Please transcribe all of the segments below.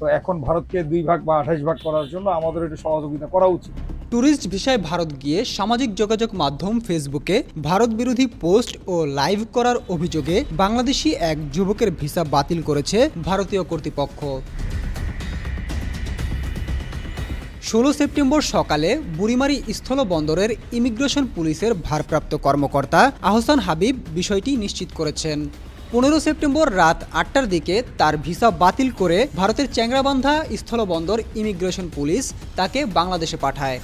তো এখন ভারতকে দুই ভাগ বা আঠাশ ভাগ করার জন্য আমাদের একটু সহযোগিতা করা উচিত। ট্যুরিস্ট ভিসায় ভারত গিয়ে সামাজিক যোগাযোগ মাধ্যম ফেসবুকে ভারত বিরোধী পোস্ট ও লাইভ করার অভিযোগে বাংলাদেশি এক যুবকের ভিসা বাতিল করেছে ভারতীয় কর্তৃপক্ষ। ষোলো সেপ্টেম্বর সকালে বুড়িমারি স্থলবন্দরের ইমিগ্রেশন পুলিশের ভারপ্রাপ্ত কর্মকর্তা আহসান হাবিব বিষয়টি নিশ্চিত করেছেন। পনেরো সেপ্টেম্বর রাত আটটার দিকে তার ভিসা বাতিল করে ভারতের চ্যাংরাবান্ধা স্থলবন্দর ইমিগ্রেশন পুলিশ তাকে বাংলাদেশে পাঠায়।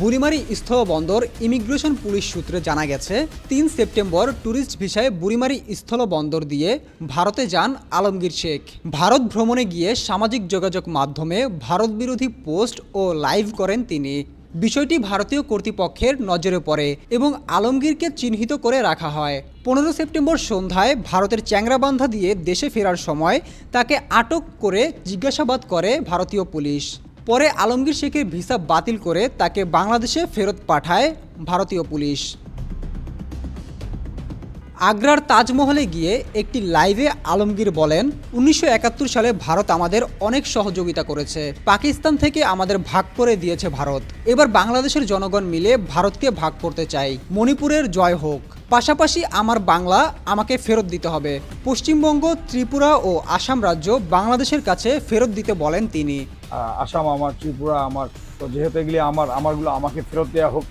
বুড়িমারি স্থলবন্দর ইমিগ্রেশন পুলিশ সূত্রে জানা গেছে, তিন সেপ্টেম্বর ট্যুরিস্ট ভিসায় বুড়িমারি স্থলবন্দর দিয়ে ভারতে যান আলমগীর শেখ। ভারত ভ্রমণে গিয়ে সামাজিক যোগাযোগ মাধ্যমে ভারত বিরোধী পোস্ট ও লাইভ করেন তিনি। বিষয়টি ভারতীয় কর্তৃপক্ষের নজরে পড়ে এবং আলমগীরকে চিহ্নিত করে রাখা হয়। পনেরো সেপ্টেম্বর সন্ধ্যায় ভারতের চ্যাংরাবান্ধা দিয়ে দেশে ফেরার সময় তাকে আটক করে জিজ্ঞাসাবাদ করে ভারতীয় পুলিশ। পরে আলমগীর শেখের ভিসা বাতিল করে তাকে বাংলাদেশে ফেরত পাঠায় ভারতীয় পুলিশ। আগ্রার তাজমহলে গিয়ে একটি লাইভে আলমগীর বলেন, উনিশশো একাত্তর সালে ভারত আমাদের অনেক সহযোগিতা করেছে। পাকিস্তান থেকে আমাদের ভাগ করে দিয়েছে ভারত। এবার বাংলাদেশের জনগণ মিলে ভারতকে ভাগ করতে চাই। মণিপুরের জয় হোক। পাশাপাশি আমার বাংলা আমাকে ফেরত দিতে হবে। পশ্চিমবঙ্গ, ত্রিপুরা ও আসাম রাজ্য বাংলাদেশের কাছে ফেরত দিতে বলেন তিনি। আসাম আমার, ত্রিপুরা আমার, তো যেহেতু এগুলি আমার, আমারগুলো আমাকে ফেরত দেওয়া হোক